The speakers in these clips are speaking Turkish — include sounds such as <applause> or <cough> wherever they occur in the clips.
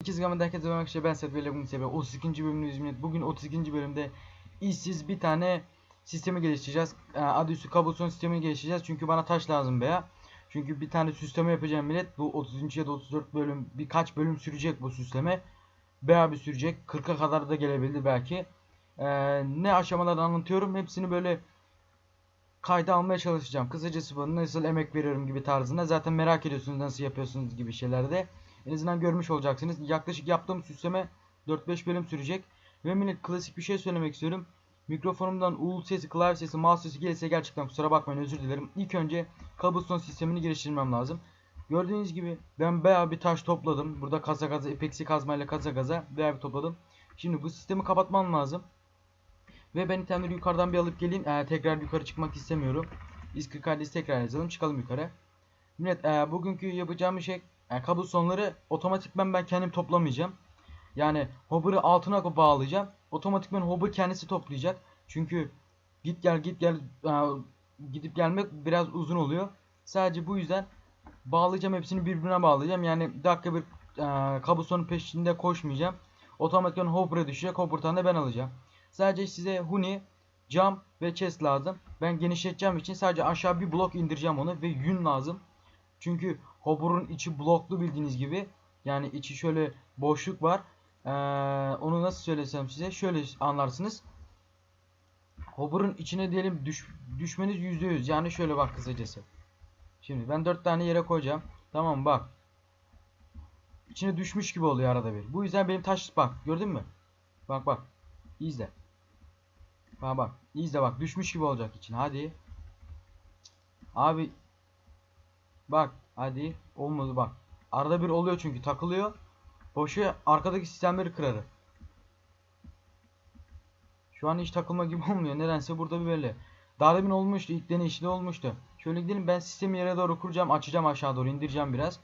İkiz Gama'da herkese merhaba arkadaşlar ben Seth ve bugün size 32. bölümünü millet. Bugün 32. bölümde işsiz bir tane sistemi geliştireceğiz. Ee, Adı üstü kabloson sistemini geliştireceğiz. Çünkü bana taş lazım veya. Çünkü bir tane süsleme yapacağım millet. Bu 30. ya da 34 bölüm birkaç bölüm sürecek bu süsleme. Bayağı bir sürecek. 40'a kadar da gelebildi belki. Ee, ne aşamalardan anlatıyorum. Hepsini böyle kayda almaya çalışacağım. Kısacası bu nasıl emek veriyorum gibi tarzında. Zaten merak ediyorsunuz nasıl yapıyorsunuz gibi şeylerde. En azından görmüş olacaksınız. Yaklaşık yaptığım süsleme 4-5 bölüm sürecek. Ve millet klasik bir şey söylemek istiyorum. Mikrofonumdan uğul sesi, klavye sesi, mouse sesi gelirse gerçekten kusura bakmayın özür dilerim. İlk önce kabloson sistemini geliştirmem lazım. Gördüğünüz gibi ben bayağı bir taş topladım. Burada kaza kaza, epeksi kazmayla kaza kaza bayağı bir topladım. Şimdi bu sistemi kapatmam lazım. Ve ben itemleri yukarıdan bir alıp geleyim. Ee, tekrar yukarı çıkmak istemiyorum. İskir adresi tekrar yazalım. Çıkalım yukarı. Millet e, bugünkü yapacağım şey e, kablosonları otomatikman ben kendim toplamayacağım. Yani hover'ı altına bağlayacağım. Otomatikman hover kendisi toplayacak. Çünkü git gel git gel e, gidip gelmek biraz uzun oluyor. Sadece bu yüzden bağlayacağım hepsini birbirine bağlayacağım. Yani dakika bir e, kablosonun peşinde koşmayacağım. Otomatikman hover'a düşecek. Hover'tan da ben alacağım. Sadece size huni, cam ve chest lazım. Ben genişleteceğim için sadece aşağı bir blok indireceğim onu ve yün lazım. Çünkü hover'ın içi bloklu bildiğiniz gibi. Yani içi şöyle boşluk var. Ee, onu nasıl söylesem size şöyle anlarsınız. Hover'ın içine diyelim düş, düşmeniz %100. Yani şöyle bak kısacası. Şimdi ben 4 tane yere koyacağım. Tamam bak. İçine düşmüş gibi oluyor arada bir. Bu yüzden benim taş bak gördün mü? Bak bak. İzle. Bak bak. İzle bak. Düşmüş gibi olacak için. Hadi. Abi. Bak. Hadi. Olmadı bak. Arada bir oluyor çünkü takılıyor. Boşu arkadaki sistemleri kırarı. Şu an hiç takılma gibi <laughs> olmuyor. Nedense burada bir belli. Daha demin olmuştu. İlk deneyişte olmuştu. Şöyle gidelim. Ben sistemi yere doğru kuracağım. Açacağım aşağı doğru. indireceğim biraz.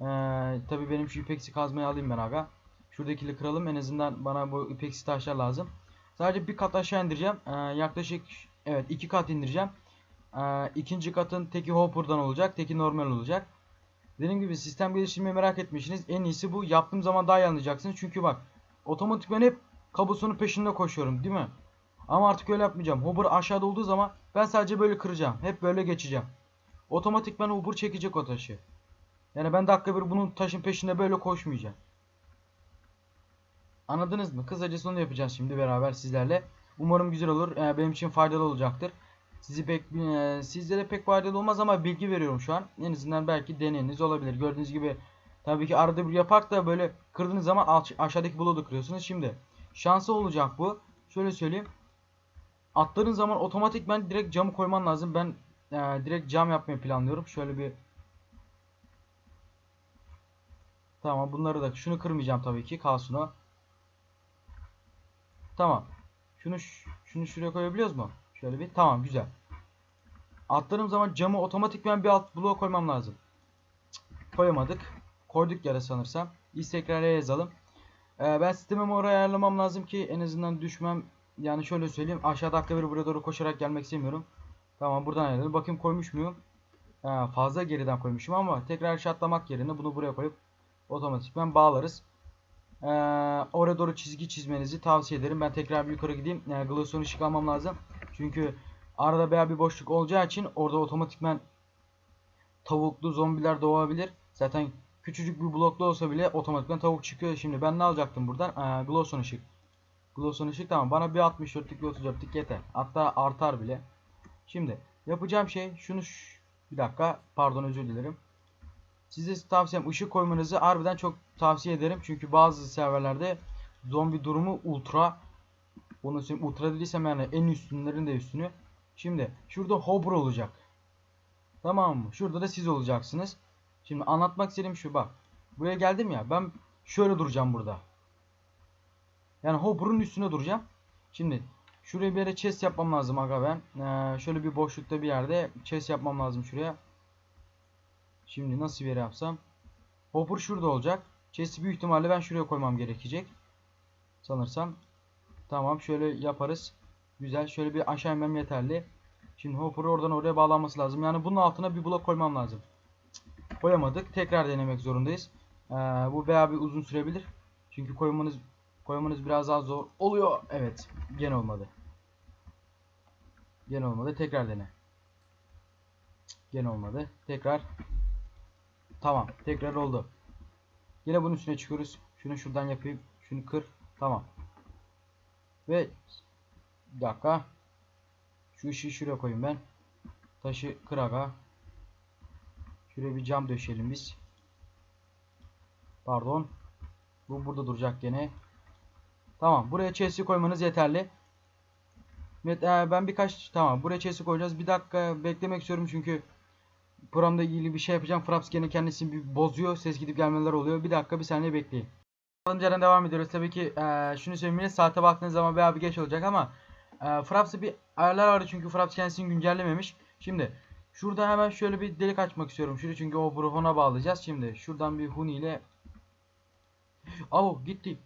Ee, tabii benim şu ipeksi kazmayı alayım ben aga. Şuradakini kıralım. En azından bana bu ipeksi taşlar lazım. Sadece bir kat aşağı indireceğim. Ee, yaklaşık evet iki kat indireceğim. Ee, ikinci katın teki hopper'dan olacak. Teki normal olacak. Dediğim gibi sistem geliştirmeyi merak etmişsiniz. En iyisi bu. Yaptığım zaman daha iyi anlayacaksınız. Çünkü bak otomatik ben hep kablosonun peşinde koşuyorum değil mi? Ama artık öyle yapmayacağım. Hopper aşağıda olduğu zaman ben sadece böyle kıracağım. Hep böyle geçeceğim. Otomatik ben hopper çekecek o taşı. Yani ben dakika bir bunun taşın peşinde böyle koşmayacağım. Anladınız mı? Kısacası onu yapacağız şimdi beraber sizlerle. Umarım güzel olur. Ee, benim için faydalı olacaktır. Sizi pek e, sizlere pek faydalı olmaz ama bilgi veriyorum şu an. En azından belki deneyiniz olabilir. Gördüğünüz gibi tabii ki arada bir yapak da böyle kırdığınız zaman aş- aşağıdaki bloğu kırıyorsunuz. Şimdi şansı olacak bu. Şöyle söyleyeyim. Attığın zaman otomatik ben direkt camı koyman lazım. Ben e, direkt cam yapmayı planlıyorum. Şöyle bir Tamam bunları da şunu kırmayacağım tabii ki kalsın o. Tamam. Şunu şunu şuraya koyabiliyoruz mu? Şöyle bir. Tamam güzel. Attığım zaman camı otomatik ben bir alt bloğa koymam lazım. Cık, koyamadık. Koyduk yere sanırsam. İyi tekrar yazalım. Ee, ben sistemimi oraya ayarlamam lazım ki en azından düşmem. Yani şöyle söyleyeyim. Aşağı dakika bir buraya doğru koşarak gelmek istemiyorum. Tamam buradan ayarladım. Bakayım koymuş muyum? Ee, fazla geriden koymuşum ama tekrar aşağı atlamak yerine bunu buraya koyup otomatikman bağlarız. Ee, oraya doğru çizgi çizmenizi tavsiye ederim. Ben tekrar bir yukarı gideyim. Yani glosyon ışık almam lazım. Çünkü arada veya bir boşluk olacağı için orada otomatikman tavuklu zombiler doğabilir. Zaten küçücük bir blokta olsa bile otomatikman tavuk çıkıyor. Şimdi ben ne alacaktım buradan? Ee, glosyon ışık. Glosyon ışık tamam. Bana bir 64'lük bir 34'lük yeter. Hatta artar bile. Şimdi yapacağım şey şunu bir dakika pardon özür dilerim. Size tavsiyem ışık koymanızı harbiden çok tavsiye ederim. Çünkü bazı serverlerde zombi durumu ultra. Bunu söyleyeyim ultra dediysem yani en üstünlerin de üstünü. Şimdi şurada hover olacak. Tamam mı? Şurada da siz olacaksınız. Şimdi anlatmak istediğim şu bak. Buraya geldim ya ben şöyle duracağım burada. Yani hover'ın üstüne duracağım. Şimdi şuraya bir yere chest yapmam lazım aga ben. Ee, şöyle bir boşlukta bir yerde chest yapmam lazım şuraya. Şimdi nasıl bir yapsam? Hopper şurada olacak. Chest'i büyük ihtimalle ben şuraya koymam gerekecek. Sanırsam. Tamam şöyle yaparız. Güzel. Şöyle bir aşağı inmem yeterli. Şimdi hopper'ı oradan oraya bağlanması lazım. Yani bunun altına bir blok koymam lazım. Koyamadık. Tekrar denemek zorundayız. Ee, bu bayağı bir uzun sürebilir. Çünkü koymanız koymanız biraz daha zor oluyor. Evet. Gene olmadı. Gene olmadı. Tekrar dene. Gene olmadı. Tekrar. Tamam. Tekrar oldu. Yine bunun üstüne çıkıyoruz. Şunu şuradan yapayım. Şunu kır. Tamam. Ve bir dakika. Şu ışığı şuraya koyayım ben. Taşı kır aga. Şuraya bir cam döşeyelim biz. Pardon. Bu burada duracak gene. Tamam. Buraya chest'i koymanız yeterli. Evet, e, ben birkaç tamam buraya chest'i koyacağız. Bir dakika beklemek istiyorum çünkü programda ilgili bir şey yapacağım. Fraps gene kendisini bir bozuyor. Ses gidip gelmeler oluyor. Bir dakika bir saniye bekleyin. Kaldığımız devam ediyoruz. Tabii ki e, şunu söyleyeyim yine saate baktığınız zaman bayağı bir geç olacak ama e, Fraps'ı bir ayarlar vardı çünkü Fraps kendisini güncellememiş. Şimdi şurada hemen şöyle bir delik açmak istiyorum. Şurada çünkü o brufona bağlayacağız. Şimdi şuradan bir huni ile Au gitti.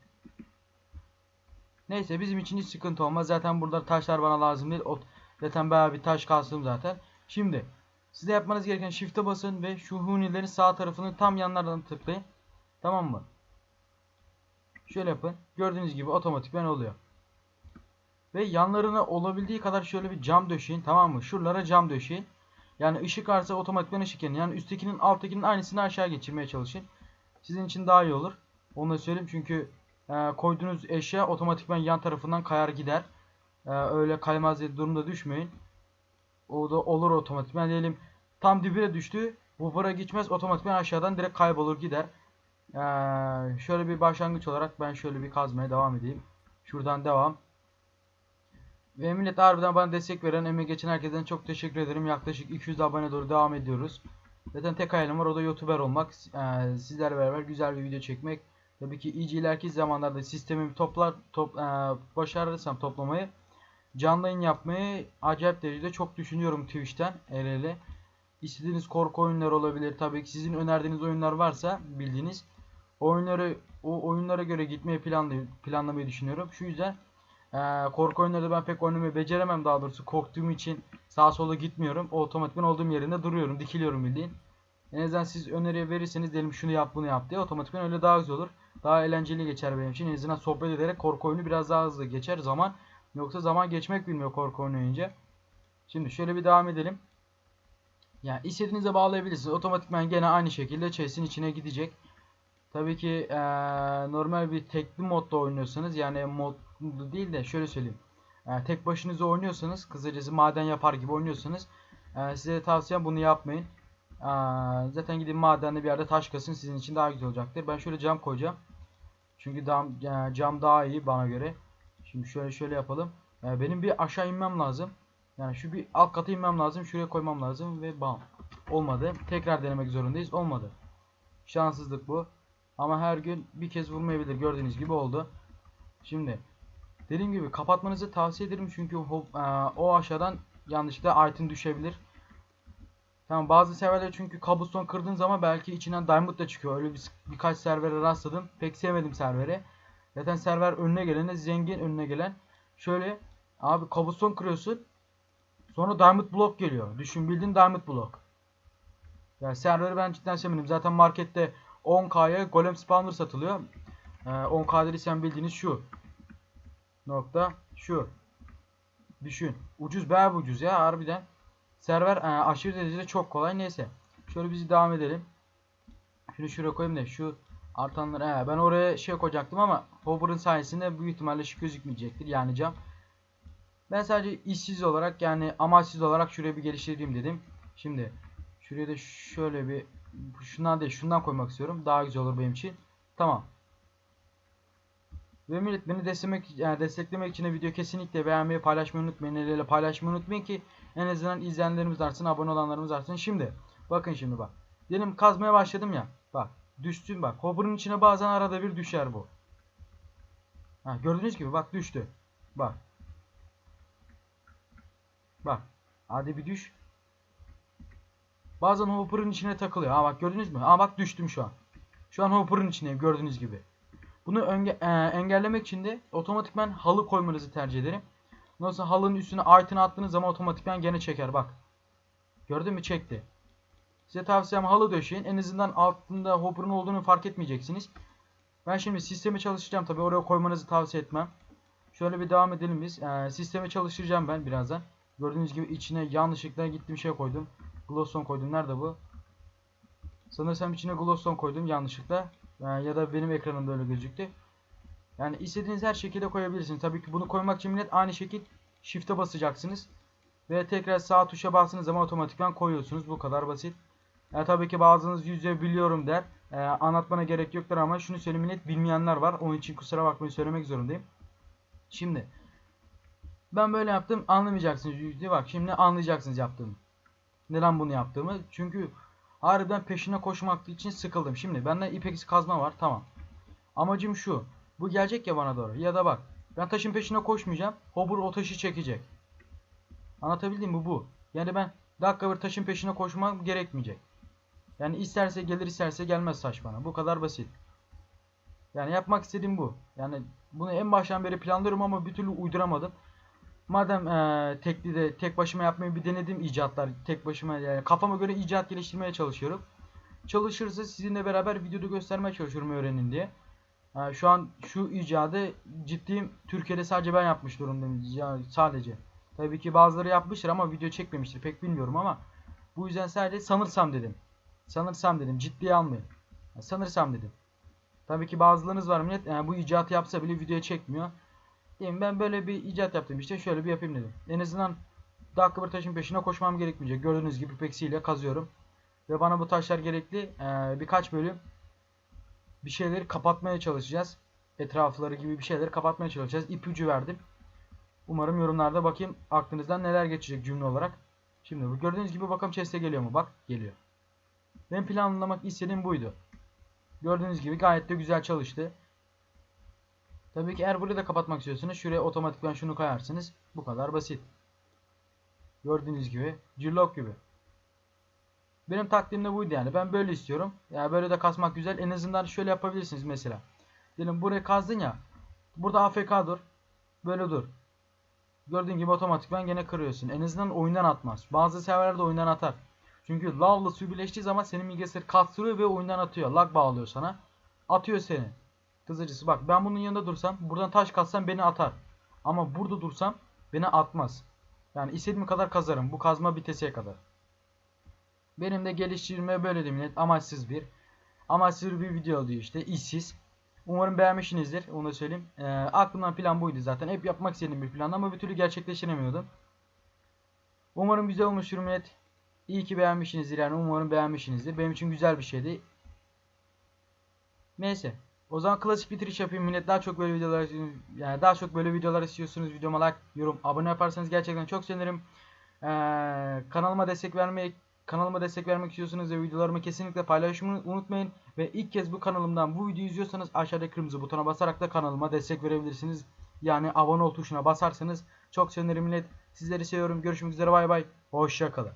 Neyse bizim için hiç sıkıntı olmaz. Zaten burada taşlar bana lazım değil. O, zaten bayağı bir taş kastım zaten. Şimdi size yapmanız gereken shift'e basın ve şu hunilerin sağ tarafını tam yanlardan tıklayın. Tamam mı? Şöyle yapın. Gördüğünüz gibi otomatikman oluyor. Ve yanlarına olabildiği kadar şöyle bir cam döşeyin. Tamam mı? Şuralara cam döşeyin. Yani ışık varsa otomatikman ışık yanıyor. Yani üsttekinin alttakinin aynısını aşağı geçirmeye çalışın. Sizin için daha iyi olur. Onu da söyleyeyim çünkü e, koyduğunuz eşya otomatikman yan tarafından kayar gider. E, öyle kaymaz diye durumda düşmeyin. O da olur otomatikman diyelim tam dibine düştü. Bu para geçmez otomatikman aşağıdan direkt kaybolur gider. Ee, şöyle bir başlangıç olarak ben şöyle bir kazmaya devam edeyim. Şuradan devam. Ve millet harbiden bana destek veren, emeği geçen herkesten çok teşekkür ederim. Yaklaşık 200 abone doğru devam ediyoruz. Zaten tek hayalim var o da YouTuber olmak. Ee, sizlerle beraber güzel bir video çekmek. Tabii ki iyice ileriki zamanlarda sistemimi toplar, top, e, başarırsam toplamayı canlı yayın yapmayı acayip derecede çok düşünüyorum Twitch'ten el ele. İstediğiniz korku oyunları olabilir. Tabii ki sizin önerdiğiniz oyunlar varsa bildiğiniz oyunları o oyunlara göre gitmeyi planlay planlamayı düşünüyorum. Şu yüzden eee, korku oyunları ben pek oynamayı beceremem daha doğrusu korktuğum için sağa sola gitmiyorum. O otomatikman olduğum yerinde duruyorum, dikiliyorum bildiğin. En azından siz öneri verirseniz diyelim şunu yap bunu yap diye otomatikman öyle daha güzel olur. Daha eğlenceli geçer benim için. En azından sohbet ederek korku oyunu biraz daha hızlı geçer zaman. Yoksa zaman geçmek bilmiyor korku oynayınca. Şimdi şöyle bir devam edelim. Yani istediğinize bağlayabilirsiniz. Otomatikman gene aynı şekilde chest'in içine gidecek. Tabii ki eee, normal bir tekli modda oynuyorsanız yani modlu değil de şöyle söyleyeyim. Eee, tek başınıza oynuyorsanız kısacası maden yapar gibi oynuyorsanız eee, size tavsiyem bunu yapmayın. Eee, zaten gidin madende bir yerde taş kasın sizin için daha güzel olacaktır. Ben şöyle cam koyacağım. Çünkü cam, eee, cam daha iyi bana göre. Şimdi şöyle şöyle yapalım. Eee, benim bir aşağı inmem lazım. Yani şu bir alt kata inmem lazım. Şuraya koymam lazım ve bam. Olmadı. Tekrar denemek zorundayız. Olmadı. Şanssızlık bu. Ama her gün bir kez vurmayabilir. Gördüğünüz gibi oldu. Şimdi dediğim gibi kapatmanızı tavsiye ederim çünkü o, e, o aşağıdan yanlışlıkla item düşebilir. Tamam bazı serverler çünkü cobblestone kırdığın zaman belki içinden diamond da çıkıyor. Öyle bir, birkaç servere rastladım. Pek sevmedim serveri. Zaten server önüne gelene zengin önüne gelen. Şöyle abi cobblestone kırıyorsun. Sonra diamond block geliyor. Düşün bildiğin diamond block. Yani serveri ben cidden sevmedim. Zaten markette 10k'ya golem spawner satılıyor. Ee, 10k dediysem bildiğiniz şu. Nokta şu. Düşün. Ucuz bir ucuz ya harbiden. Server e, aşırı derecede çok kolay. Neyse. Şöyle bizi devam edelim. Şunu şuraya koyayım da şu artanları he, ben oraya şey koyacaktım ama hover'ın sayesinde büyük ihtimalle şu gözükmeyecektir. Yani cam. Ben sadece işsiz olarak yani amaçsız olarak şuraya bir geliştireyim dedim. Şimdi şuraya da şöyle bir şundan değil şundan koymak istiyorum. Daha güzel olur benim için. Tamam. Ve millet beni desteklemek, yani desteklemek için de video kesinlikle beğenmeyi paylaşmayı unutmayın. El ele paylaşmayı unutmayın ki en azından izleyenlerimiz artsın, abone olanlarımız artsın. Şimdi bakın şimdi bak. Diyelim kazmaya başladım ya. Düştüm bak. Hover'ın içine bazen arada bir düşer bu. Ha, gördüğünüz gibi bak düştü. Bak. Bak. Hadi bir düş. Bazen hopper'ın içine takılıyor. Ha bak gördünüz mü? Ha bak düştüm şu an. Şu an hopper'ın içindeyim gördüğünüz gibi. Bunu önge- e, engellemek için de otomatikman halı koymanızı tercih ederim. Nasıl halının üstüne item attığınız zaman otomatikman gene çeker bak. Gördün mü çekti. Size tavsiyem halı döşeyin. En azından altında hopper'ın olduğunu fark etmeyeceksiniz. Ben şimdi sistemi çalıştıracağım tabi oraya koymanızı tavsiye etmem. Şöyle bir devam edelim biz. Ee, sistemi çalıştıracağım ben birazdan. Gördüğünüz gibi içine yanlışlıkla gittim şey koydum. Glowstone koydum. Nerede bu? Sanırsam içine glowstone koydum yanlışlıkla. Ee, ya da benim ekranımda öyle gözüktü. Yani istediğiniz her şekilde koyabilirsiniz. Tabii ki bunu koymak için millet aynı şekil shift'e basacaksınız. Ve tekrar sağ tuşa bastığınız zaman otomatikman koyuyorsunuz. Bu kadar basit. E, tabii ki bazınız yüzde biliyorum der. E, anlatmana gerek yoktur ama şunu söyleyeyim millet bilmeyenler var. Onun için kusura bakmayın söylemek zorundayım. Şimdi ben böyle yaptım anlamayacaksınız yüzde bak şimdi anlayacaksınız yaptığımı. Neden bunu yaptığımı. Çünkü harbiden peşine koşmak için sıkıldım. Şimdi bende ipex kazma var tamam. Amacım şu. Bu gelecek ya bana doğru. Ya da bak. Ben taşın peşine koşmayacağım. Hobur o taşı çekecek. Anlatabildim mi bu? Yani ben dakika bir taşın peşine koşmam gerekmeyecek. Yani isterse gelir isterse gelmez taş bana. Bu kadar basit. Yani yapmak istediğim bu. Yani bunu en baştan beri planlıyorum ama bir türlü uyduramadım. Madem eee tekli de tek başıma yapmayı bir denedim icatlar. Tek başıma yani kafama göre icat geliştirmeye çalışıyorum. Çalışırsa sizinle beraber videoda göstermeye çalışıyorum öğrenin diye. Ha, şu an şu icadı ciddiyim Türkiye'de sadece ben yapmış durumdayım ya sadece. Tabii ki bazıları yapmıştır ama video çekmemiştir pek bilmiyorum ama bu yüzden sadece sanırsam dedim. Sanırsam dedim ciddiye almayın. Ya, sanırsam dedim. Tabii ki bazılarınız var millet yani bu icatı yapsa bile videoya çekmiyor. Diyeyim ben böyle bir icat yaptım işte şöyle bir yapayım dedim. En azından dakika bir taşın peşine koşmam gerekmeyecek. Gördüğünüz gibi peksiyle kazıyorum. Ve bana bu taşlar gerekli. Ee, birkaç bölüm bir şeyleri kapatmaya çalışacağız. Etrafları gibi bir şeyleri kapatmaya çalışacağız. İpucu verdim. Umarım yorumlarda bakayım aklınızdan neler geçecek cümle olarak. Şimdi bu gördüğünüz gibi bakalım chest'e geliyor mu? Bak geliyor. Ben planlamak istediğim buydu. Gördüğünüz gibi gayet de güzel çalıştı. Tabii ki eğer burayı da kapatmak istiyorsanız şuraya otomatikman şunu koyarsınız. Bu kadar basit. Gördüğünüz gibi cillok gibi. Benim taktiğim de buydu yani. Ben böyle istiyorum. Yani böyle de kasmak güzel. En azından şöyle yapabilirsiniz mesela. Diyelim buraya kazdın ya. Burada AFK dur. Böyle dur. Gördüğün gibi otomatikman gene kırıyorsun. En azından oyundan atmaz. Bazı serverlerde oyundan atar. Çünkü lavla su zaman senin bilgisayarı kastırıyor ve oyundan atıyor. Lag bağlıyor sana. Atıyor seni. Kızıcısı bak ben bunun yanında dursam buradan taş katsam beni atar. Ama burada dursam beni atmaz. Yani istediğim kadar kazarım. Bu kazma bitesiye kadar. Benim de geliştirme böyle de millet. Amaçsız bir. Amaçsız bir video oluyor işte. işsiz. Umarım beğenmişsinizdir. Onu da söyleyeyim. Ee, aklımdan plan buydu zaten. Hep yapmak istediğim bir plan ama bir türlü gerçekleştiremiyordum. Umarım güzel olmuştur millet. İyi ki beğenmişsinizdir yani. Umarım beğenmişsinizdir. Benim için güzel bir şeydi. Neyse. O zaman klasik bitiriş yapayım millet. Daha çok böyle videolar yani daha çok böyle videolar istiyorsunuz. Videoma like, yorum, abone yaparsanız gerçekten çok sevinirim. Ee, kanalıma destek vermeyi kanalıma destek vermek istiyorsanız ve videolarımı kesinlikle paylaşmayı unutmayın. Ve ilk kez bu kanalımdan bu videoyu izliyorsanız aşağıdaki kırmızı butona basarak da kanalıma destek verebilirsiniz. Yani abone ol tuşuna basarsanız çok sevinirim millet. Sizleri seviyorum. Görüşmek üzere bay bay. Hoşçakalın.